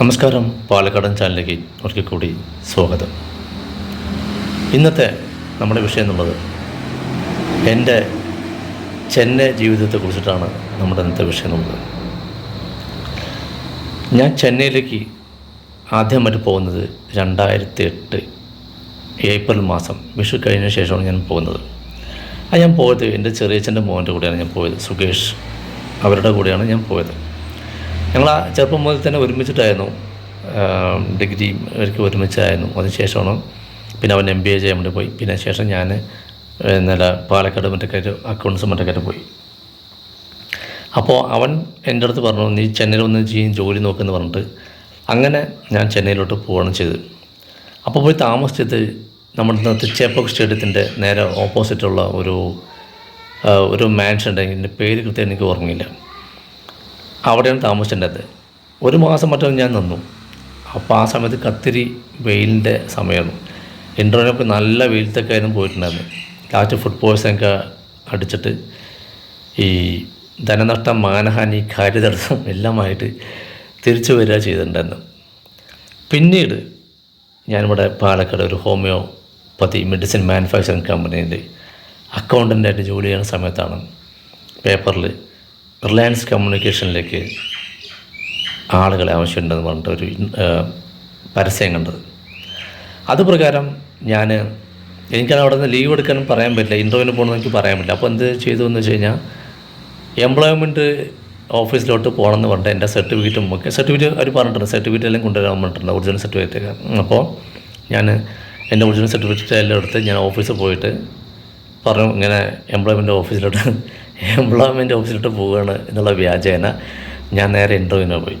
നമസ്കാരം. പാലക്കാടൻ ചാനലിലേക്ക് ഒരിക്കൽ കൂടി സ്വാഗതം. ഇന്നത്തെ നമ്മുടെ വിഷയം എന്നുള്ളത് എന്റെ ചെന്നൈ ജീവിതത്തെ കുറിച്ചിട്ടാണ് നമ്മുടെ ഇന്നത്തെ വിഷയം എന്നുള്ളത്. ഞാൻ ചെന്നൈയിലേക്ക് ആദ്യമായിട്ട് പോകുന്നത് രണ്ടായിരത്തി എട്ട് ഏപ്രിൽ മാസം. വിഷു കഴിഞ്ഞ ശേഷമാണ് ഞാൻ പോകുന്നത്. അത് ഞാൻ പോയത് എന്റെ ചെറിയച്ഛന്റെ മോന്റെ കൂടെയാണ് ഞാൻ പോയത്. സുകേഷ് അവരുടെ കൂടെയാണ് ഞാൻ പോയത്. ഞങ്ങൾ ആ ചെറുപ്പം മുതൽ തന്നെ ഒരുമിച്ചിട്ടായിരുന്നു ഡിഗ്രി അവർക്ക് ഒരുമിച്ചായിരുന്നു. അതിനുശേഷമാണ് പിന്നെ അവൻ എം ബി എ ചെയ്യാൻ വേണ്ടി പോയി. പിന്നെ ശേഷം ഞാൻ ഇന്നലെ പാലക്കാട് മറ്റൊക്കെ അക്കൗണ്ട്സ് മറ്റൊക്കെ പോയി. അപ്പോൾ അവൻ എന്റെ അടുത്ത് പറഞ്ഞു നീ ചെന്നൈയിൽ വന്ന് ചെയ്യും ജോലി നോക്കുമെന്ന് പറഞ്ഞിട്ട് അങ്ങനെ ഞാൻ ചെന്നൈയിലോട്ട് പോവുകയാണ് ചെയ്തത്. അപ്പോൾ പോയി താമസിച്ചത് നമ്മുടെ ചേപ്പക് സ്റ്റേഡിയത്തിന്റെ നേരെ ഓപ്പോസിറ്റുള്ള ഒരു ഒരു മാൻഷൻ ഉണ്ടെങ്കിൽ എന്റെ പേര് കൃത്യം എനിക്ക് ഓർമ്മയില്ല. അവിടെയാണ് താമസിച്ചിട്ടുണ്ടത് ഒരു മാസം മറ്റും ഞാൻ നിന്നു. അപ്പോൾ ആ സമയത്ത് കത്തിരി വെയിലിന്റെ സമയമാണ്. ഇന്റർവ്യൂവിനൊക്കെ നല്ല വെയിലത്തൊക്കെ ആയിരുന്നു പോയിട്ടുണ്ടായിരുന്നു. ലാസ്റ്റ് ഫുഡ് പോയ്സനൊക്കെ അടിച്ചിട്ട് ഈ ധനനഷ്ടം മാനഹാനി കാര്യതടസ്സം എല്ലാമായിട്ട് തിരിച്ചു വരിക ചെയ്തിട്ടുണ്ടായിരുന്നു. പിന്നീട് ഞാനിവിടെ പാലക്കാട് ഒരു ഹോമിയോപ്പതി മെഡിസിൻ മാനുഫാക്ചറിങ് കമ്പനിയിൽ അക്കൗണ്ടന്റായിട്ട് ജോലി ചെയ്യുന്ന സമയത്താണ് പേപ്പറിൽ റിലയൻസ് കമ്മ്യൂണിക്കേഷനിലേക്ക് ആളുകളെ ആവശ്യമുണ്ടെന്ന് പറഞ്ഞിട്ട് ഒരു പരസ്യം കണ്ടത്. അത് പ്രകാരം ഞാൻ എനിക്കത് അവിടെ നിന്ന് ലീവ് എടുക്കാനും പറയാൻ പറ്റില്ല. ഇന്റർവ്യൂവിന് പോകണമെന്ന് എനിക്ക് പറയാൻ പറ്റില്ല. അപ്പോൾ എന്ത് ചെയ്തു എന്ന് വെച്ച് കഴിഞ്ഞാൽ എംപ്ലോയ്മെന്റ് ഓഫീസിലോട്ട് പോകണമെന്ന് പറഞ്ഞിട്ട് എന്റെ സർട്ടിഫിക്കറ്റും ഒക്കെ സർട്ടിഫിക്കറ്റ് അവർ പറഞ്ഞിട്ടുണ്ട്. സർട്ടിഫിക്കറ്റ് എല്ലാം കൊണ്ടുവരാൻ പറഞ്ഞിട്ടുണ്ട്. ഒറിജിനൽ സർട്ടിഫിക്കറ്റ് അപ്പോൾ ഞാൻ എന്റെ ഒറിജിനൽ സർട്ടിഫിക്കറ്റ് എല്ലാം എടുത്ത് ഞാൻ ഓഫീസിൽ പോയിട്ട് പറഞ്ഞു ഇങ്ങനെ എംപ്ലോയ്മെന്റ് ഓഫീസിലോട്ട് എംപ്ലോയ്മെന്റ് ഓഫീസിലോട്ട് പോവുകയാണ് എന്നുള്ള വ്യാജേന ഞാൻ നേരെ ഇന്റർവ്യൂവിന് പോയി.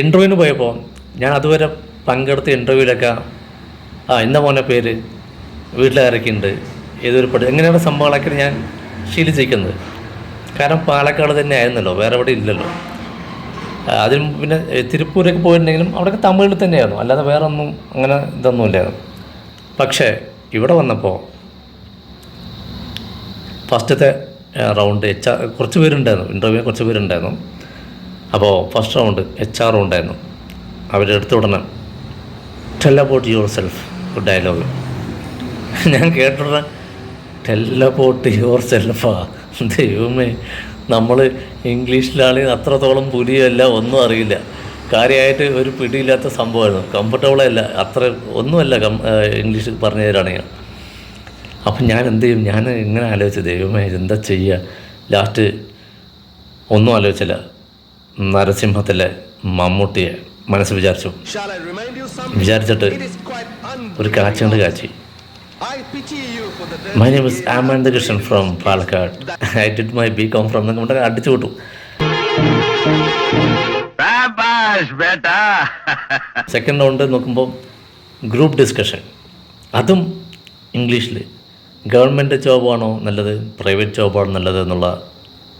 ഇന്റർവ്യൂവിന് പോയപ്പോൾ ഞാൻ അതുവരെ പങ്കെടുത്ത ഇന്റർവ്യൂവിലൊക്കെ ആ ഇന്ന മോനെ പേര്? വീട്ടിലാരൊക്കെയുണ്ട്? ഏതൊരു പഠി എങ്ങനെയാണ് സംഭവങ്ങളൊക്കെ ഞാൻ ശീലിച്ചിരിക്കുന്നത്. കാരണം പാലക്കാട് തന്നെ ആയിരുന്നല്ലോ വേറെ എവിടെ ഇല്ലല്ലോ. അതിന് പിന്നെ തിരുപ്പൂരൊക്കെ പോയിട്ടുണ്ടെങ്കിലും അവിടെയൊക്കെ തമിഴിൽ തന്നെയായിരുന്നു അല്ലാതെ വേറെ ഒന്നും അങ്ങനെ ഇതൊന്നും ഇല്ലായിരുന്നു പക്ഷേ ഇവിടെ വന്നപ്പോൾ ഫസ്റ്റത്തെ റൗണ്ട് എച്ച് ആർ കുറച്ച് പേരുണ്ടായിരുന്നു ഇന്റർവ്യൂ കുറച്ച് പേരുണ്ടായിരുന്നു. അപ്പോൾ ഫസ്റ്റ് റൗണ്ട് എച്ച് ആർ ഉണ്ടായിരുന്നു. അവരെടുത്ത ഉടനെ ടെൽ അബൌട്ട് യുവർ സെൽഫ് ഒരു ഡയലോഗ് ഞാൻ കേട്ടുടനെ ടെൽ അബൌട്ട് യുവർ സെൽഫാ ദൈവമേ നമ്മൾ ഇംഗ്ലീഷിലാണെങ്കിൽ അത്രത്തോളം പുലിയല്ല ഒന്നും അറിയില്ല. കാര്യമായിട്ട് ഒരു പിടിയില്ലാത്ത സംഭവമായിരുന്നു. കംഫർട്ടബിളല്ല അത്ര ഒന്നുമല്ല ഇംഗ്ലീഷ് പറഞ്ഞു തരാണെങ്കിൽ. അപ്പം ഞാൻ എന്ത് ചെയ്യും? ഞാൻ ഇങ്ങനെ ആലോചിച്ചു ദൈവമേ എന്താ ചെയ്യുക ലാസ്റ്റ് ഒന്നും ആലോചിച്ചില്ല. നരസിംഹത്തിലെ മമ്മൂട്ടിയെ മനസ്സ് വിചാരിച്ചു? വിചാരിച്ചിട്ട് ഒരു കാച്ച കൊണ്ട് കാച്ചി. My name is Anandakrishnan from Palakkad. I did my B Com from എന്നൊക്കെ പറഞ്ഞ് അടിച്ചു വിട്ടു. സെക്കൻഡ് റൗണ്ട് നോക്കുമ്പോൾ ഗ്രൂപ്പ് ഡിസ്കഷൻ അതും ഇംഗ്ലീഷിൽ ഗവൺമെന്റ് ജോബാണോ നല്ലത്? പ്രൈവറ്റ് ജോബാണോ നല്ലത് എന്നുള്ള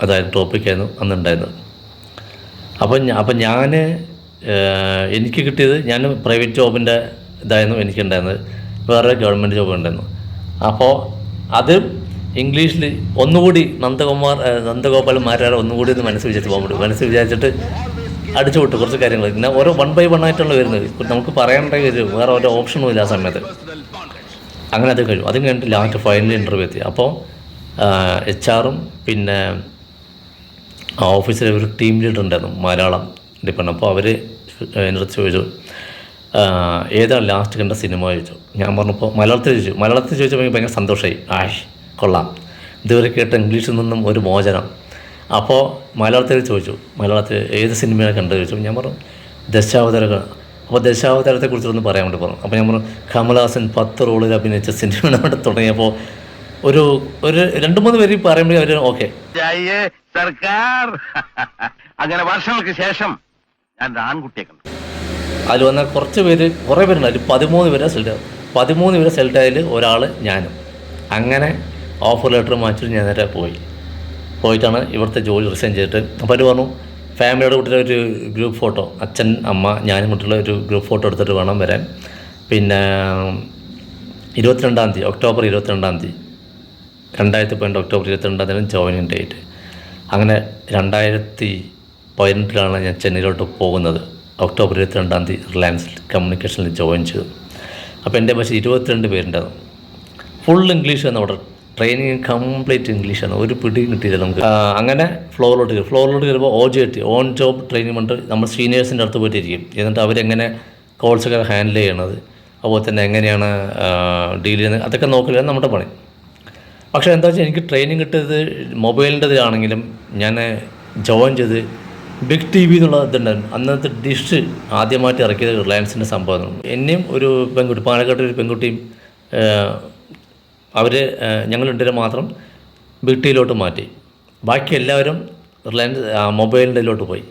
അതായത് ടോപ്പിക്കായിരുന്നു അന്നുണ്ടായിരുന്നത്. അപ്പം അപ്പം ഞാൻ എനിക്ക് കിട്ടിയത് ഞാൻ പ്രൈവറ്റ് ജോബിന്റെ ഇതായിരുന്നു എനിക്കുണ്ടായിരുന്നത്. വേറെ ഗവൺമെന്റ് ജോബ് ഉണ്ടായിരുന്നു. അപ്പോൾ അത് ഇംഗ്ലീഷിൽ ഒന്നുകൂടി നന്ദകുമാർ നന്ദഗോപാൽ മാരാർ ഒന്നുകൂടി ഒന്ന് മനസ്സ് വിചാരിച്ച് പോകാൻ പറ്റും. മനസ്സ് വിചാരിച്ചിട്ട് അടിച്ചു വിട്ടു കുറച്ച് കാര്യങ്ങൾ പിന്നെ ഓരോ വൺ ബൈ വൺ ആയിട്ടുള്ള വരുന്നത്. നമുക്ക് പറയേണ്ട ഒരു വേറെ ഓരോ ഓപ്ഷനും ഇല്ല ആ സമയത്ത്. അങ്ങനെ അത് കഴിയും. അതും കഴിഞ്ഞിട്ട് ലാസ്റ്റ് ഫൈനൽ ഇന്റർവ്യൂ എത്തി. അപ്പോൾ എച്ച് ആറും പിന്നെ ഓഫീസിലെ ഒരു ടീം ലീഡർ ഉണ്ടായിരുന്നു മലയാളം ഡിപ്പെൻഡ് അപ്പോൾ അവർ എന്റെ ചോദിച്ചു ഏതാണ് ലാസ്റ്റ് കണ്ട സിനിമ ചോദിച്ചു. ഞാൻ പറഞ്ഞപ്പോൾ മലയാളത്തിൽ ചോദിച്ചു. മലയാളത്തിൽ ചോദിച്ചപ്പോൾ എനിക്ക് ഭയങ്കര സന്തോഷമായി ആഷ് കൊള്ളാം. ഇതുവരെ കേട്ട ഇംഗ്ലീഷിൽ നിന്നും ഒരു മോചനം. അപ്പോൾ മലയാളത്തിൽ ചോദിച്ചു. മലയാളത്തിൽ ഏത് സിനിമയാണ് കണ്ടത് ചോദിച്ചു ഞാൻ പറഞ്ഞു ദശാവതാരക അപ്പോൾ ദശാവതാരത്തെക്കുറിച്ചൊന്ന് പറയാൻ വേണ്ടി പറഞ്ഞു. അപ്പോൾ ഞാൻ പറഞ്ഞു കമലഹാസൻ പത്ത് റോളിൽ അഭിനയിച്ച സിനിമ അവിടെ തുടങ്ങിയപ്പോൾ ഒരു ഒരു രണ്ട് മൂന്ന് പേര് പറയുമ്പോൾ അവർ ഓക്കെ സർക്കാർ. അങ്ങനെ വർഷങ്ങൾക്ക് ശേഷം ഞാൻ ആൺകുട്ടിയെ കണ്ടു. അതിൽ വന്ന കുറച്ച് പേര് കുറേ പേരുണ്ട്. അതിൽ പതിമൂന്ന് പേരെ സെലക്ട് പതിമൂന്ന് പേരെ സെലക്ട് ആയതിൽ ഒരാൾ ഞാനും. അങ്ങനെ ഓഫർ ലെറ്റർ മാച്ചിട്ട് ഞാൻ നേരെ പോയി. പോയിട്ടാണ് ഇവിടുത്തെ ജോലി റിസൈൻ ചെയ്തിട്ട്. അപ്പോൾ അവർ പറഞ്ഞു ഫാമിലിയുടെ കൂട്ടിയിട്ട് ഒരു ഗ്രൂപ്പ് ഫോട്ടോ അച്ഛൻ അമ്മ ഞാനും കൂട്ടിയുള്ള ഒരു ഗ്രൂപ്പ് ഫോട്ടോ എടുത്തിട്ട് വേണം വരാൻ. പിന്നെ ഇരുപത്തിരണ്ടാം തീയതി ഒക്ടോബർ ഇരുപത്തിരണ്ടാം തീയതി. രണ്ടായിരത്തി പതിനെട്ട് ഒക്ടോബർ ഇരുപത്തിരണ്ടാം തീയതി ജോയിനിങ് ഡേറ്റ്. അങ്ങനെ രണ്ടായിരത്തി പതിനെട്ടിലാണ് ഞാൻ ചെന്നൈയിലോട്ട് പോകുന്നത്. ഒക്ടോബർ ഇരുപത്തിരണ്ടാം തീയതി റിലയൻസ് കമ്മ്യൂണിക്കേഷനിൽ ജോയിൻ ചെയ്തു. അപ്പോൾ എന്റെ പക്ഷേ ഇരുപത്തിരണ്ട് പേരുണ്ടായിരുന്നു. ഫുൾ ഇംഗ്ലീഷാണ് അവിടെ ട്രെയിനിങ് കംപ്ലീറ്റ് ഇംഗ്ലീഷാണ് ഒരു പിടിയും കിട്ടിയില്ല നമുക്ക്. അങ്ങനെ ഫ്ലോറിലോട്ട് കയറി. ഫ്ലോറിലോട്ട് കയറുമ്പോൾ ഓ ജി എത്തി. ഓൺ ജോബ് ട്രെയിനിങ് കൊണ്ട് നമ്മൾ സീനിയേഴ്സിന്റെ അടുത്ത് പോയിട്ടിരിക്കും. എന്നിട്ട് അവരെങ്ങനെ കോൾസൊക്കെ ഹാൻഡിൽ ചെയ്യണത്. അതുപോലെ തന്നെ എങ്ങനെയാണ് ഡീൽ ചെയ്യുന്നത്. അതൊക്കെ നോക്കലാണ് നമ്മുടെ പണി. പക്ഷേ എന്താ വെച്ചാൽ എനിക്ക് ട്രെയിനിങ് കിട്ടിയത് മൊബൈലിന്റെതാണെങ്കിലും ഞാൻ ജോയിൻ ചെയ്ത് ബിഗ് ടി വി എന്നുള്ള ഇതുണ്ടായിരുന്നു. അന്നത്തെ ഡിഷ് ആദ്യമായിട്ട് ഇറക്കിയത് റിലയൻസിന്റെ സംഭവം എന്നെയും ഒരു പെൺകുട്ടി പാലക്കാട്ടിൽ ഒരു പെൺകുട്ടിയും അവർ ഞങ്ങൾ രണ്ടുപേരും മാത്രം ബിട്ടിയിലോട്ട് മാറ്റി. ബാക്കി എല്ലാവരും റിലയൻസ് മൊബൈലിന്റെയിലോട്ട് പോയി.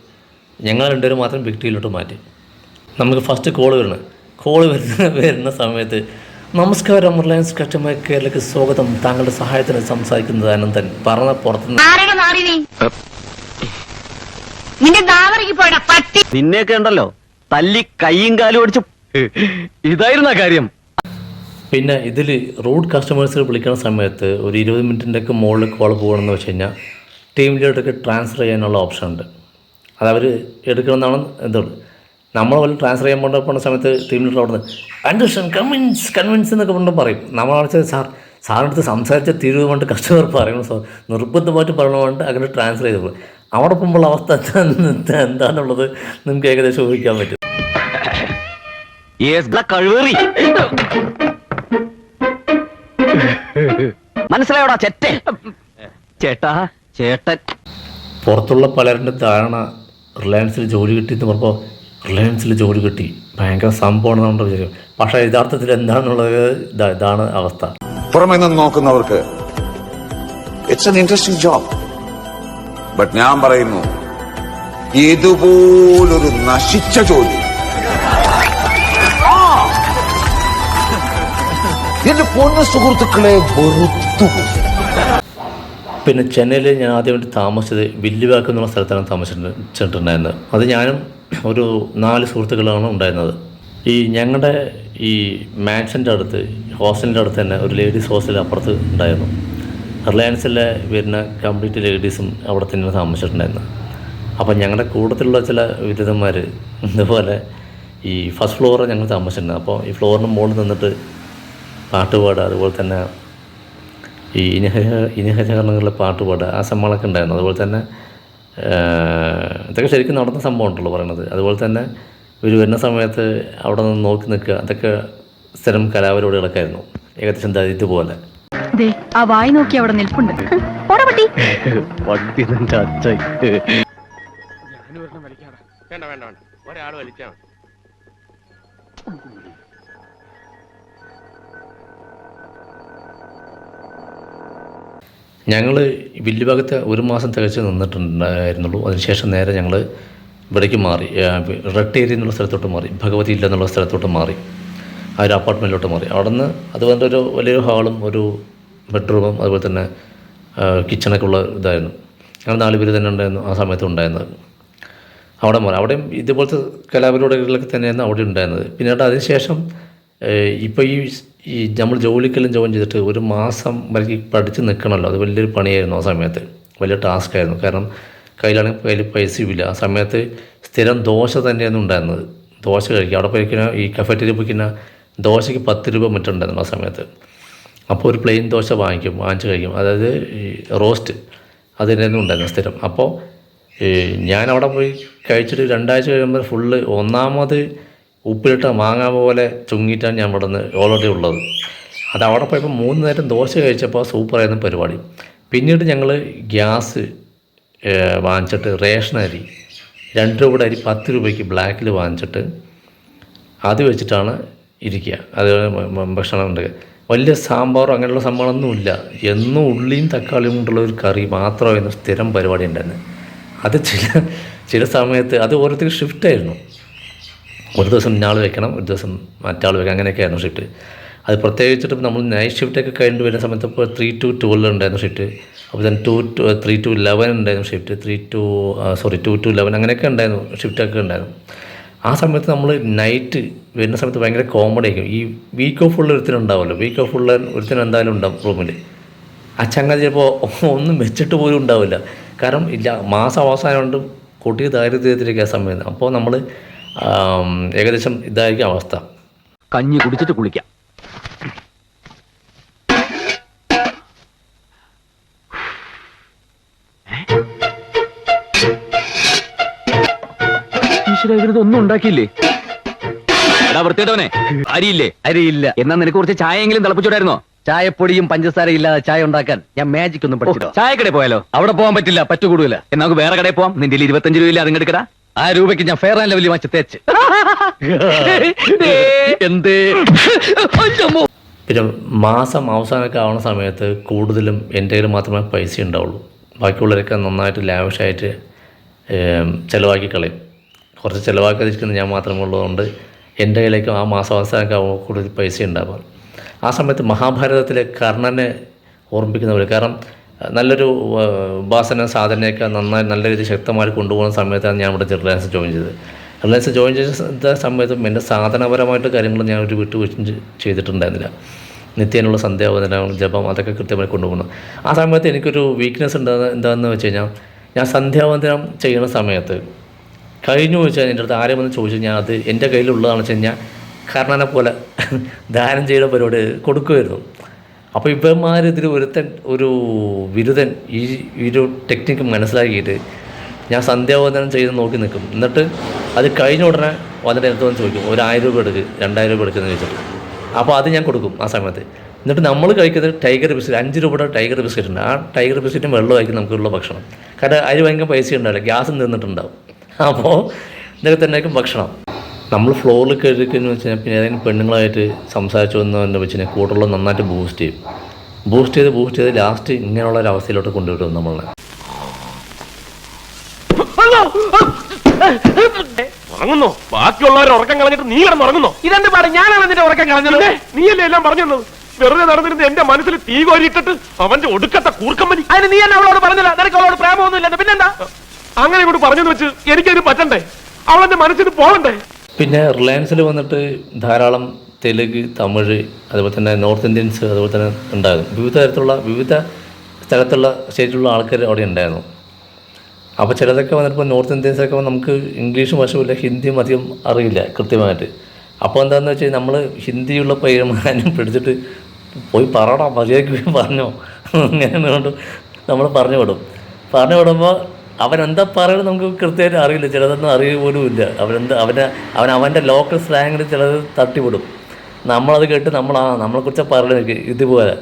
ഞങ്ങൾ രണ്ടുപേരും മാത്രം ബിക്ടിയിലോട്ട് മാറ്റി. നമുക്ക് ഫസ്റ്റ് കോൾ വരണം. കോൾ വരുന്ന വരുന്ന സമയത്ത് നമസ്കാരം റിലയൻസ് കസ്റ്റമർ കെയറിലേക്ക് സ്വാഗതം. താങ്കളുടെ സഹായത്തിന് സംസാരിക്കുന്നത് അനന്തൻ. പറഞ്ഞ പുറത്തുനിന്ന് നിന്നെയൊക്കെ ഉണ്ടല്ലോ തല്ലി കൈയും കാലും ഓടിച്ച് ഇതായിരുന്ന കാര്യം. പിന്നെ ഇതിൽ റോഡ് കസ്റ്റമേഴ്സ് വിളിക്കുന്ന സമയത്ത് ഒരു ഇരുപത് മിനിറ്റിന്റെയൊക്കെ മുകളിൽ കോൾ പോകണമെന്ന് വെച്ച് കഴിഞ്ഞാൽ ടീം ലീഡർക്ക് ട്രാൻസ്ഫർ ചെയ്യാനുള്ള ഓപ്ഷൻ ഉണ്ട്. അത് അവർ എടുക്കണമെന്നാണ് എന്തുണ്ട് നമ്മൾ പോലും ട്രാൻസ്ഫർ ചെയ്യാൻ പോകേണ്ട പോകുന്ന സമയത്ത് ടീം ലീഡർ അവിടെ നിന്ന് അണ്ടർഷൻ കൺവിൻസ് കൺവിൻസ് എന്നൊക്കെ കൊണ്ട് പറയും. നമ്മളാണെന്ന് സാർ സാറിനടുത്ത് സംസാരിച്ച കൊണ്ട് കസ്റ്റമർ പറയണം സാർ നിർബന്ധമായിട്ട് പറയണമുണ്ട് അങ്ങനെ ട്രാൻസ്ഫർ ചെയ്ത് പോകും അവിടെ പോകുമ്പോൾ അവസ്ഥ എന്താ എന്താണെന്നുള്ളത് നിങ്ങൾക്ക് ഏകദേശം ഊഹിക്കാൻ പറ്റും. മനസ്സിലായോടാ ചേട്ടൻ ചേട്ടാ ചേട്ടൻ. പുറത്തുള്ള പലരുടെ ധാരണ റിലയൻസിൽ ജോലി കിട്ടി എന്ന് പറഞ്ഞപ്പോൾ റിലയൻസിൽ ജോലി കിട്ടി. ഭയങ്കര സംഭവമാണ് നമ്മുടെ വിചാരം. പക്ഷേ യഥാർത്ഥത്തിൽ എന്താണെന്നുള്ളത് ഇതാണ് അവസ്ഥ. പുറമെ നിന്ന് നോക്കുന്നവർക്ക് it's an interesting job but ഞാൻ പറയുന്നു ഇതുപോലൊരു നശിച്ച ജോലി. എന്റെ പൊന്ന സുഹൃത്തുക്കളെ വെറുത്തു. പിന്നെ ചെന്നൈയിൽ ഞാൻ ആദ്യമായിട്ട് താമസിച്ചത് വില്ലുവാക്ക് എന്നുള്ള സ്ഥലത്താണ് താമസിച്ചിട്ടുണ്ടായിരുന്നത് അത് ഞാനും ഒരു നാല് സുഹൃത്തുക്കളാണ് ഉണ്ടായിരുന്നത്. ഈ ഞങ്ങളുടെ ഈ മാൻഷന്റെ അടുത്ത് ഹോസ്റ്റലിന്റെ അടുത്ത് തന്നെ ഒരു ലേഡീസ് ഹോസ്റ്റൽ അപ്പുറത്ത് ഉണ്ടായിരുന്നു. റിലയൻസിലെ വരുന്ന കംപ്ലീറ്റ് ലേഡീസും അവിടെ തന്നെയാണ് താമസിച്ചിട്ടുണ്ടായിരുന്നത്. അപ്പം ഞങ്ങളുടെ കൂട്ടത്തിലുള്ള ചില വിരുദ്ധന്മാർ ഇതുപോലെ ഈ ഫസ്റ്റ് ഫ്ലോറിൽ ഞങ്ങൾ താമസിച്ചിട്ടുണ്ട് അപ്പോൾ ഈ ഫ്ലോറിന് മുകളിൽ നിന്നിട്ട് പാട്ട് പാടുക അതുപോലെ തന്നെ ഈ ഇനിഹ ഇനിഹരണങ്ങളിലെ പാട്ടുപാടുക ആ സംഭവങ്ങളൊക്കെ ഉണ്ടായിരുന്നു. അതുപോലെ തന്നെ ഇതൊക്കെ ശരിക്കും നടന്ന സംഭവം ഉണ്ടല്ലോ പറയണത്. അതുപോലെ തന്നെ ഇവർ വരുന്ന സമയത്ത് അവിടെ നിന്ന് നോക്കി നിൽക്കുക. അതൊക്കെ സ്ഥിരം കലാപരിപാടികളൊക്കെ ആയിരുന്നു ഏകദേശം ദരിദ്ര പോലെ. ദേ ആ വായി നോക്കി അവിടെ നിൽപ്പുണ്ട്. വേണ്ട. വേണ്ട വേണ്ട ഒരാൾ വലിച്ചാ ഞങ്ങൾ വില്ലുഭാഗത്ത് ഒരു മാസം തികച്ച് നിന്നിട്ടുണ്ടായിരുന്നുള്ളൂ. അതിനുശേഷം നേരെ ഞങ്ങൾ ഇവിടേക്ക് മാറി. റെഡ് ഏരിയ എന്നുള്ള സ്ഥലത്തോട്ട് മാറി. ഭഗവതി ഇല്ല എന്നുള്ള സ്ഥലത്തോട്ട് മാറി. ആ ഒരു അപ്പാർട്ട്മെന്റിലോട്ട് മാറി. അവിടെ നിന്ന് അത് വന്നിട്ട് ഒരു വലിയൊരു ഹാളും ഒരു ബെഡ്റൂമും അതുപോലെ തന്നെ കിച്ചണൊക്കെ ഉള്ള ഇതായിരുന്നു. ഞങ്ങൾ നാല് പേര് തന്നെ ഉണ്ടായിരുന്നു ആ സമയത്ത് ഉണ്ടായിരുന്നത്. അവിടെ മാറി. അവിടെയും ഇതുപോലത്തെ കലാപരിപാടികളൊക്കെ തന്നെയായിരുന്നു അവിടെ ഉണ്ടായിരുന്നത്. പിന്നീട് അതിനുശേഷം ഇപ്പോൾ ഈ ഈ നമ്മൾ ജോലിക്കെല്ലാം ജോയിൻ ചെയ്തിട്ട് ഒരു മാസം വരെ പഠിച്ച് നിൽക്കണമല്ലോ. അത് വലിയൊരു പണിയായിരുന്നു ആ സമയത്ത്. വലിയ ടാസ്ക് ആയിരുന്നു. കാരണം കയ്യിലാണെങ്കിൽ കയ്യിൽ പൈസയുമില്ല ആ സമയത്ത് സ്ഥിരം ദോശ തന്നെയായിരുന്നു ഉണ്ടായിരുന്നത്. ദോശ കഴിക്കുക. അവിടെ പോയിക്കുന്ന ഈ കഫറ്റേരിയ പോയിക്കുന്ന ദോശയ്ക്ക് പത്ത് രൂപ മറ്റുണ്ടായിരുന്നു ആ സമയത്ത്. അപ്പോൾ ഒരു പ്ലെയിൻ ദോശ വാങ്ങിക്കും. വാങ്ങിച്ച് കഴിക്കും. അതായത് ഈ റോസ്റ്റ് അത് തന്നെ ഉണ്ടായിരുന്നു സ്ഥിരം. അപ്പോൾ ഞാൻ അവിടെ പോയി കഴിച്ചിട്ട് രണ്ടാഴ്ച കഴിയുമ്പോൾ ഫുള്ള് ഒന്നാമത് ഉപ്പിലിട്ട മാങ്ങ പോലെ ചുങ്ങിയിട്ടാണ് ഞാൻ ഇവിടെ നിന്ന് ഓൾറെഡി ഉള്ളത്. അത് അവിടെ പോയപ്പോൾ മൂന്ന് നേരം ദോശ കഴിച്ചപ്പോൾ സൂപ്പറായിരുന്നു പരിപാടി. പിന്നീട് ഞങ്ങൾ ഗ്യാസ് വാങ്ങിച്ചിട്ട് റേഷൻ അരി രണ്ട് രൂപയുടെ അരി പത്ത് രൂപയ്ക്ക് ബ്ലാക്കിൽ വാങ്ങിച്ചിട്ട് അത് വെച്ചിട്ടാണ് ഇരിക്കുക. അത് ഭക്ഷണം ഉണ്ട്. വലിയ സാമ്പാറോ അങ്ങനെയുള്ള സംഭവങ്ങളൊന്നുമില്ല. എന്നും ഉള്ളിയും തക്കാളിയും കൊണ്ടുള്ള ഒരു കറി മാത്രമായിരുന്നു സ്ഥിരം പരിപാടി ഉണ്ടായിരുന്നത്. അത് ചില ചില സമയത്ത് അത് ഓരോരുത്തർക്ക് ഷിഫ്റ്റായിരുന്നു ഒരു ദിവസം ഇന്നാൾ വെക്കണം ഒരു ദിവസം മറ്റാൾ വെക്കണം അങ്ങനെയൊക്കെയായിരുന്നു ഷിഫ്റ്റ് അത് പ്രത്യേകിച്ചിട്ട് നമ്മൾ നൈറ്റ് ഷിഫ്റ്റൊക്കെ കഴിഞ്ഞ് വരുന്ന സമയത്ത് ഇപ്പോൾ ത്രീ ടു ട്വൽവ് ഉണ്ടായിരുന്നു ഷിഫ്റ്റ് അപ്പോൾ തന്നെ to two three to eleven ഉണ്ടായിരുന്നു shift three to sorry two to eleven അങ്ങനെയൊക്കെ ഉണ്ടായിരുന്നു ഷിഫ്റ്റൊക്കെ ഉണ്ടായിരുന്നു. ആ സമയത്ത് നമ്മൾ നൈറ്റ് വരുന്ന സമയത്ത് ഭയങ്കര കോമഡി ആയിരിക്കും. ഈ വീക്ക് ഓഫ് ഉള്ള ഒരുത്തിനുണ്ടാവുമല്ലോ വീക്ക് ഓഫ് ഉള്ള ഒരുത്തിന് എന്തായാലും ഉണ്ടാവും റൂമിൽ ആ ചങ്ങാതി ചിലപ്പോൾ ഒന്നും വെച്ചിട്ട് പോലും ഉണ്ടാവില്ല. കാരണം ഇല്ല മാസം അവസാനം കൊണ്ട് കൊട്ടി ദാരിദ്ര്യത്തിലേക്ക് ആ സമയത്ത് അപ്പോൾ നമ്മൾ ഏകദേശം ഇതായിരിക്കും അവസ്ഥ. കഞ്ഞി കുടിച്ചിട്ട് കുളിക്കാം. ഒന്നും ഉണ്ടാക്കിയില്ലേ? എടാ വൃത്തിയിട്ടവനെ അരിയില്ലേ? അരിയില്ല. എന്നാ നിനക്ക് കുറച്ച് ചായയെങ്കിലും തിളപ്പിച്ചോടായിരുന്നോ? ചായപ്പൊടിയും പഞ്ചസാര ഇല്ലാതെ ചായ ഉണ്ടാക്കാൻ ഞാൻ മാജിക് ഒന്നും പഠിച്ചില്ല ചായക്കടയിൽ പോയാലോ? അവിടെ പോകാൻ പറ്റില്ല പറ്റുകൂടില്ല എന്നാ നമുക്ക് വേറെ കടയിൽ പോവാം. നിന്റെ ഇരുപത്തഞ്ച് രൂപയില്ല അതിങ്ങെടുക്കടാ ആ രൂപയ്ക്ക് ഞാൻ ഫെയർ ആൻഡ് ലവലി വാങ്ങിച്ച് തേച്ച്. എന്തേ. പിന്നെ മാസം അവസാനമൊക്കെ ആവുന്ന സമയത്ത് കൂടുതലും എന്റെ കയ്യിൽ മാത്രമേ പൈസ ഉണ്ടാവുള്ളൂ. ബാക്കിയുള്ളവരൊക്കെ നന്നായിട്ട് ലാവിഷായിട്ട് ചിലവാക്കി കളയും. കുറച്ച് ചിലവാക്കാതിരിക്കുന്ന ഞാൻ മാത്രമേ ഉള്ളതുകൊണ്ട് എന്റെ കയ്യിലേക്ക് ആ മാസം അവസാനമൊക്കെ ആവുമ്പോൾ കൂടുതൽ പൈസ ഉണ്ടാവുക ആ സമയത്ത് മഹാഭാരതത്തിലെ കർണനെ ഓർമ്മിക്കുന്നവർ കാരണം നല്ലൊരു ഉപാസന സാധനയൊക്കെ നന്നായി നല്ല രീതിയിൽ ശക്തമായി കൊണ്ടുപോകുന്ന സമയത്താണ് ഞാൻ ഇവിടെ റിലയൻസ് ജോയിൻ ചെയ്തത്. റിലയൻസ് ജോയിൻ ചെയ്ത സമയത്തും എന്റെ സാധനപരമായിട്ട് കാര്യങ്ങൾ ഞാൻ ഒരു വിട്ടുവീഴ്ച ചെയ്തിട്ടുണ്ടായിരുന്നില്ല. നിത്യേനുള്ള സന്ധ്യാവതനം ജപം അതൊക്കെ കൃത്യമായി കൊണ്ടുപോകുന്നു ആ സമയത്ത് എനിക്കൊരു വീക്ക്നെസ് ഉണ്ടാകുന്ന എന്താണെന്ന് വെച്ച് കഴിഞ്ഞാൽ ഞാൻ സന്ധ്യാവന്ദനം ചെയ്യുന്ന സമയത്ത് കഴിഞ്ഞു ചോദിച്ചാൽ എന്റെ അടുത്ത് ആരെയും വന്ന് ചോദിച്ചു ഞാൻ അത് എന്റെ കയ്യിലുള്ളതാണെന്ന് വെച്ച് കഴിഞ്ഞാൽ കർണനെ പോലെ ദാനം ചെയ്യുന്ന പരിപാടി കൊടുക്കുമായിരുന്നു. അപ്പോൾ ഇവന്മാരെതിരെ ഒരുത്തൻ ഒരു ബിരുദൻ ഈ ഒരു ടെക്നിക്ക് മനസ്സിലാക്കിയിട്ട് ഞാൻ സന്ധ്യാവന്ദനം ചെയ്ത് നോക്കി നിൽക്കും. എന്നിട്ട് അത് കഴിഞ്ഞ ഉടനെ വന്നിട്ട് എടുത്ത് വന്ന് ചോദിക്കും ഒരു ആയിരം രൂപ എടുക്ക് രണ്ടായിരം രൂപ എടുക്കുമെന്ന് ചോദിച്ചിട്ട്. അപ്പോൾ അത് ഞാൻ കൊടുക്കും ആ സമയത്ത്. എന്നിട്ട് നമ്മൾ കഴിക്കുന്നത് ടൈഗർ ബിസ്ക്കറ്റ് അഞ്ച് രൂപയുടെ ടൈഗർ ബിസ്ക്കറ്റ് ഉണ്ട്. ആ ടൈഗർ ബിസ്ക്കറ്റും വെള്ളമായിരിക്കും നമുക്കുള്ള ഭക്ഷണം. കാരണം അതിന് ഭയങ്കര പൈസ ഉണ്ടാവില്ല ഗ്യാസ് നിന്നിട്ടുണ്ടാവും. അപ്പോൾ ഇതൊക്കെ തന്നെയായിരിക്കും ഭക്ഷണം. നമ്മൾ ഫ്ലോറിൽ കയറിക്കുന്നു വെച്ച് കഴിഞ്ഞാൽ പിന്നെ ഏതെങ്കിലും പെണ്ണുങ്ങളായിട്ട് സംസാരിച്ചു എന്ന് വെച്ച് കഴിഞ്ഞാൽ കൂട്ടുള്ള നന്നായിട്ട് ബൂസ്റ്റ് ചെയ്യും. ബൂസ്റ്റ് ചെയ്ത് ബൂസ്റ്റ് ചെയ്ത് ലാസ്റ്റ് ഇങ്ങനെയുള്ള ഒരു അവസ്ഥയിലോട്ട് കൊണ്ടുവിടും നമ്മളെ? ഉറങ്ങുന്നോ? ബാക്കിയുള്ളവർ ഉറക്കം കളഞ്ഞിട്ട് നീ കിടന്ന് ഉറങ്ങുന്നോ? ഇതെന്റെ പാട്? ഞാനാണ് നിന്റെ ഉറക്കം കളഞ്ഞത്. നീ അല്ലേ എല്ലാം പറഞ്ഞു തന്നത് വെറുതെ നടന്നിരുന്ന എന്റെ മനസ്സിൽ തീ കോരിയിട്ടിട്ട് അവന്റെ ഒടുക്കത്തെ കൂർക്കമ്പനി. അതിന് നീ എന്നെ അവളോട് പറഞ്ഞില്ല. നിനക്ക് അവളോട് പ്രേമമൊന്നുമില്ല പിന്നെന്താ? അങ്ങനെ ഇങ്ങോട്ട് പറഞ്ഞെന്ന് വെച്ച് എനിക്കതിന് പറ്റണ്ടേ? അവളെന്റെ മനസ്സിന് പോകണ്ടേ? പിന്നെ റിലയൻസിൽ വന്നിട്ട് ധാരാളം തെലുങ്ക് തമിഴ് അതുപോലെ തന്നെ നോർത്ത് ഇന്ത്യൻസ് അതുപോലെ തന്നെ ഉണ്ടായിരുന്നു വിവിധ തരത്തിലുള്ള വിവിധ സ്ഥലത്തുള്ള സ്റ്റേറ്റിലുള്ള ആൾക്കാർ അവിടെ ഉണ്ടായിരുന്നു. അപ്പോൾ ചിലതൊക്കെ വന്നപ്പോൾ നോർത്ത് ഇന്ത്യൻസൊക്കെ നമുക്ക് ഇംഗ്ലീഷും വശമില്ല ഹിന്ദിയും അധികം അറിയില്ല കൃത്യമായിട്ട്. അപ്പോൾ എന്താണെന്ന് വെച്ചാൽ നമ്മൾ ഹിന്ദിയുള്ള പേരുമാനം പിടിച്ചിട്ട് പോയി പറയണം മര്യാദയ്ക്ക് പോയി പറഞ്ഞോ. അങ്ങനെ കൊണ്ട് നമ്മൾ പറഞ്ഞു വിടും. പറഞ്ഞു വിടുമ്പോൾ അവനെന്താ പറയുന്നത് നമുക്ക് കൃത്യമായിട്ട് അറിയില്ല. ചിലതൊന്നും അറിയ പോലും ഇല്ല. അവനെന്താ അവനെ അവൻ അവന്റെ ലോക്കൽ സ്ലാങ്ങിൽ ചിലത് തട്ടിവിടും. നമ്മളത് കേട്ട് നമ്മൾ ആ നമ്മളെ കുറിച്ച് പറയുന്നത് ഇതുപോലെ.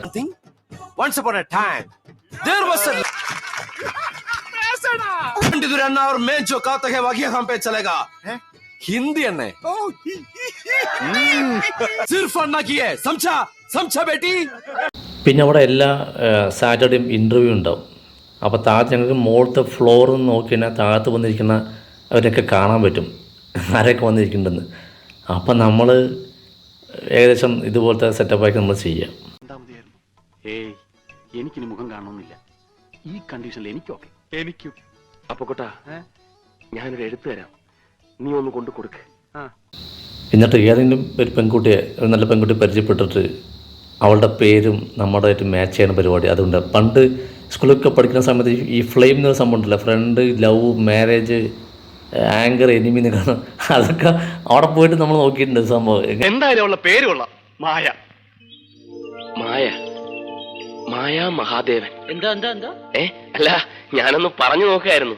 ഹിന്ദി പിന്നെ അവിടെ എല്ലാ സാറ്റർഡേയും ഇന്റർവ്യൂ ഉണ്ടാവും. അപ്പോൾ താഴത്ത് ഞങ്ങൾക്ക് മുകളിലത്തെ ഫ്ലോറിൽ നിന്ന് നോക്കി കഴിഞ്ഞാൽ താഴത്ത് വന്നിരിക്കുന്ന അവരൊക്കെ കാണാൻ പറ്റും. ആരൊക്കെ വന്നിരിക്കുന്നുണ്ടെന്ന്. അപ്പം നമ്മൾ ഏകദേശം ഇതുപോലത്തെ സെറ്റപ്പാക്കി നമ്മൾ ചെയ്യാം. ഏയ് എനിക്കിനി മുഖം കാണണമെന്നില്ല ഈ കണ്ടീഷനിൽ എനിക്കൊക്കെ എനിക്കും അപ്പൊ കൊട്ടാ ഞാനൊരു എഴുത്ത് തരാം. നീ ഒന്ന് കൊണ്ടു കൊടുക്ക്. എന്നിട്ട് ഏതെങ്കിലും ഒരു പെൺകുട്ടിയെ ഒരു നല്ല പെൺകുട്ടി പരിചയപ്പെട്ടിട്ട് അവളുടെ പേരും നമ്മുടെ ആയിട്ട് മാച്ച് ചെയ്യുന്ന പരിപാടി. അതുകൊണ്ട് പണ്ട് സ്കൂളിലൊക്കെ പഠിക്കുന്ന സമയത്ത് ഈ- ഫ്ലെയിം എന്നൊരു സംഭവം ഉണ്ടല്ലോ. Friend love marriage anger enemy എന്നൊക്കെ കാണാം അതൊക്കെ അവിടെ പോയിട്ട് നമ്മൾ നോക്കിയിട്ടുണ്ട് സംഭവം. എന്തായാലും ഉള്ള പേര് കൊള്ളാം. മായ. മായ. മായ മഹാദേവൻ. എന്താ എന്താ എന്താ? ഏ അല്ല ഞാനൊന്ന് പറഞ്ഞു നോക്കായിരുന്നു.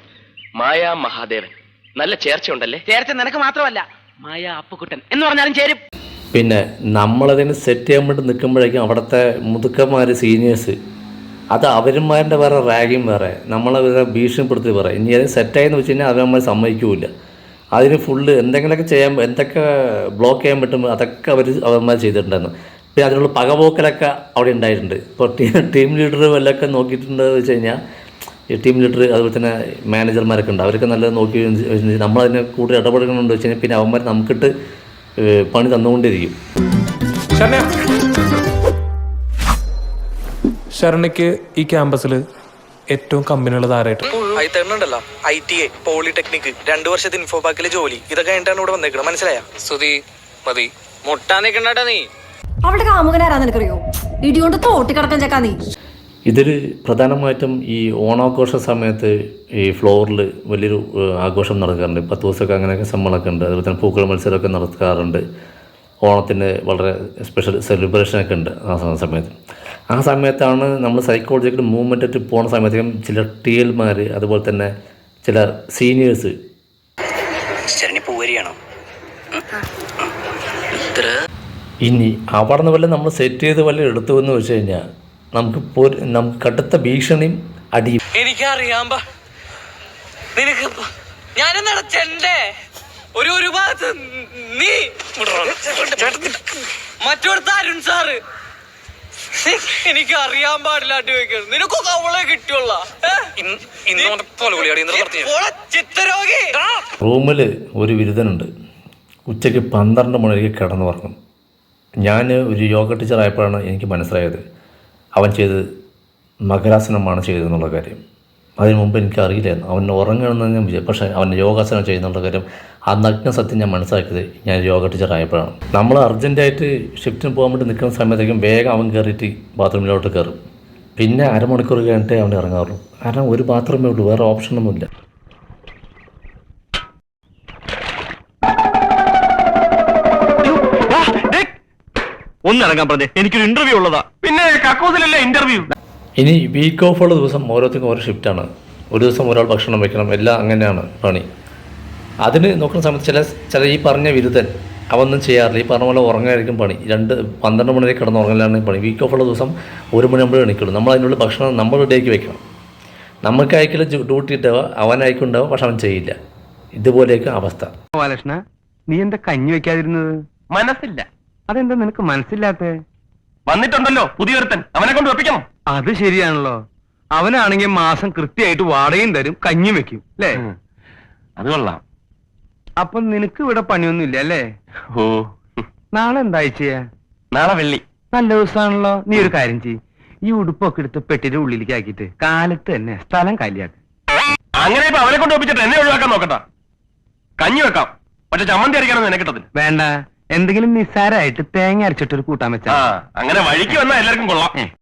മായ മഹാദേവൻ. നല്ല ചേർച്ച ഉണ്ടല്ലേ ചേർച്ച നിനക്ക് മാത്രമല്ല. മായ അപ്പുക്കുട്ടൻ എന്ന് പറഞ്ഞാലും ചേരും. പിന്നെ നമ്മളതിന് സെറ്റ് ചെയ്യാൻ വേണ്ടി നിൽക്കുമ്പോഴേക്കും അവിടുത്തെ മുതുക്കന്മാർ സീനിയേഴ്സ് അത് അവന്മാരുടെ വേറെ റാഗിങ് വേറെ. നമ്മളെ വേറെ ഭീഷണിപ്പെടുത്തി വേറെ. ഇനി അത് സെറ്റായെന്ന് വെച്ച് കഴിഞ്ഞാൽ അവന്മാർ സമ്മതിക്കൂല അതിന് ഫുള്ള് എന്തെങ്കിലുമൊക്കെ ചെയ്യാൻ എന്തൊക്കെ ബ്ലോക്ക് ചെയ്യാൻ പറ്റുമ്പോൾ അതൊക്കെ അവർ അവന്മാർ ചെയ്തിട്ടുണ്ടായിരുന്നു. പിന്നെ അതിനുള്ള പകപോക്കലൊക്കെ അവിടെ ഉണ്ടായിട്ടുണ്ട്. ഇപ്പോൾ ടീം ലീഡർ വല്ലതൊക്കെ നോക്കിയിട്ടുണ്ട് വെച്ച് കഴിഞ്ഞാൽ ഈ ടീം ലീഡർ അതുപോലെ തന്നെ മാനേജർമാരൊക്കെ ഉണ്ട്. അവരൊക്കെ നല്ലത് നോക്കി നമ്മളതിനെ കൂടുതൽ ഇടപെടണമെന്ന് വെച്ച് കഴിഞ്ഞാൽ പിന്നെ അവന്മാർ നമുക്കിട്ട് പണി തന്നുകൊണ്ടിരിക്കും ശരണ്യക്ക് ഈ ക്യാമ്പസിൽ ഏറ്റവും കമ്പനിയുള്ളത് ആരായിട്ട് ഐ തരുന്നുണ്ടല്ലോ ഐ ടി ഐ പോളിടെക്നിക് രണ്ടു വർഷത്തെ ഇൻഫോപാക്കിലെ ജോലി. ഇതൊക്കെ കഴിഞ്ഞിട്ടാണ് ഇവിടെ വന്നേക്കണം മനസ്സിലായ? സ്തുതി മതി. മുട്ടാ നിക്കണ്ടാ നീ? അവളുടെ കാമുകനാരാ നിനക്കറിയോ? ഇടികൊണ്ട് തോട്ടി കിടക്കാൻ ചെക്കാ നീ. ഇതിൽ പ്രധാനമായിട്ടും ഈ ഓണാഘോഷ സമയത്ത് ഈ ഫ്ലോറിൽ വലിയൊരു ആഘോഷം നടക്കാറുണ്ട്. പത്ത് ദിവസമൊക്കെ അങ്ങനെയൊക്കെ സമ്മളൊക്കെ ഉണ്ട്. അതുപോലെ തന്നെ പൂക്കൾ മത്സരമൊക്കെ നടക്കാറുണ്ട്. ഓണത്തിന് വളരെ സ്പെഷ്യൽ സെലിബ്രേഷനൊക്കെ ഉണ്ട് ആ സമയത്ത്. ആ സമയത്താണ് നമ്മൾ സൈക്കോളജിക്കൽ മൂവ്മെന്റ് ആയിട്ട് പോകുന്ന സമയത്തേക്കും ചില ടി എൽമാർ അതുപോലെ തന്നെ ചില സീനിയേഴ്സ് പൂവരിയാണോ ഇനി അവിടെ നിന്ന് വല്ല നമ്മൾ സെറ്റ് ചെയ്ത് വല്ല എടുത്തു എന്ന് വെച്ച് കഴിഞ്ഞാൽ നമുക്ക് നമുക്ക് കടുത്ത ഭീഷണിയും അടിയും എനിക്കറിയാം. നിനക്ക് ചെണ്ടേ? ഒരു ഒരു ഭാഗത്ത് നീ മറ്റോടത്ത് അരുൺ സാറ്. എനിക്ക് അറിയാൻ പാടില്ല വെക്കണം നിനക്കൊക്കെ അവളെ കിട്ടിയുള്ള? ചിത്തരോഗി. റൂമിൽ ഒരു ബിരുദനുണ്ട് ഉച്ചയ്ക്ക് പന്ത്രണ്ട് മണിക്ക് കിടന്നു പറഞ്ഞു ഞാൻ ഒരു യോഗ ടീച്ചറായപ്പോഴാണ് എനിക്ക് മനസ്സിലായത്. അവൻ ചെയ്ത് മകരാസനമാണ് ചെയ്തതെന്നുള്ള കാര്യം. അതിനു മുമ്പ് എനിക്ക് അറിയില്ലായിരുന്നു അവൻ ഉറങ്ങണമെന്ന് ഞാൻ വിചാരിച്ചു. പക്ഷേ അവൻ യോഗാസനം ചെയ്യുന്നുള്ള കാര്യം ആ നഗ്ന സത്യം ഞാൻ മനസ്സിലാക്കിയത് ഞാൻ യോഗ ടീച്ചറായപ്പോഴാണ് നമ്മൾ അർജന്റായിട്ട് ഷിഫ്റ്റിന് പോകാൻ വേണ്ടി നിൽക്കുന്ന സമയത്തേക്കും വേഗം അവൻ കയറിയിട്ട് ബാത്റൂമിലോട്ട് കയറും. പിന്നെ അരമണിക്കൂർ കഴിഞ്ഞിട്ട് അവൻ ഇറങ്ങാറുള്ളൂ. കാരണം ഒരു ബാത്റൂമേ ഉള്ളൂ വേറെ ഓപ്ഷനൊന്നുമില്ല ഒന്നിറങ്ങാൻ പറഞ്ഞേ. എനിക്കൊരു ഇന്റർവ്യൂ ഉള്ളതാ. പിന്നെ കക്കൂസിലല്ലേ ഇന്റർവ്യൂ ഇനി വീക്ക് ഓഫ് ഉള്ള ദിവസം ഓരോരുത്തർക്കും ഓരോ ഷിഫ്റ്റാണ് ഒരു ദിവസം ഒരാൾ ഭക്ഷണം വെക്കണം എല്ലാം അങ്ങനെയാണ് പണി. അതിന് നോക്കുന്ന സമയത്ത് ചില ചില ഈ പറഞ്ഞ വിരുദ്ധൻ അവൊന്നും ചെയ്യാറില്ല. ഈ പറഞ്ഞ പോലെ ഉറങ്ങായിരിക്കും പണി. രണ്ട് പന്ത്രണ്ട് മണി വരെ കിടന്ന് ഉറങ്ങലാണ് പണി. വീക്ക് ഓഫുള്ള ദിവസം ഒരു മണി നമ്മൾ എണീക്കുള്ളൂ. നമ്മൾ അതിനുള്ള ഭക്ഷണം നമ്മൾ ഇടയ്ക്ക് വെക്കണം. നമുക്ക് ഡ്യൂട്ടി ഇട്ടാവുക അവൻ അയക്കുണ്ടാവുക പക്ഷെ അവൻ ചെയ്യില്ല. ഇതുപോലെയൊക്കെ അവസ്ഥ. ബാലകൃഷ്ണ നീ എന്താ കഞ്ഞി വെക്കാതിരുന്നത്? മനസ്സില്ല. അതെന്താ നിനക്ക് മനസ്സില്ലാത്ത? വന്നിട്ടുണ്ടല്ലോ പുതിയൊരുത്തൻ. അവനെ കൊണ്ട് വെപ്പിക്കണം അത് ശരിയാണല്ലോ. അവനാണെങ്കിൽ മാസം കൃത്യമായിട്ട് വാടകയും തരും കഞ്ഞി വെക്കും. അല്ലേ? അത് കൊള്ളാം. അപ്പൊ നിനക്ക് ഇവിടെ പണിയൊന്നും ഇല്ല അല്ലേ? ഓ. നാളെ എന്താ ചെയ്യാ നാളെ വെള്ളി. നല്ല ദിവസമാണല്ലോ. നീ ഒരു കാര്യം ചെയ്യ്. ഈ ഉടുപ്പൊക്കെ എടുത്ത് പെട്ടിന്റെ ഉള്ളിലേക്ക് ആക്കിയിട്ട് കാലത്ത് തന്നെ സ്ഥലം കാലിയാക്ക്. അങ്ങനെ ഇപ്പൊ അവനെ കൊണ്ട് ഒപ്പിച്ചിട്ട് എന്നെ ഒഴിവാക്കാൻ നോക്കട്ടാ കഞ്ഞി വെക്കാം. പക്ഷെ ചമ്മന്തി അരിക്കാനൊന്നും എന്നെ കിട്ടത്തില്ല. വേണ്ട. എന്തെങ്കിലും നിസ്സാരമായിട്ട് തേങ്ങ അരച്ചിട്ടൊരു കൂട്ടാൻ ആ വെച്ചാ അങ്ങനെ വഴിക്ക് വന്നാ എല്ലാവർക്കും കൊള്ളാം.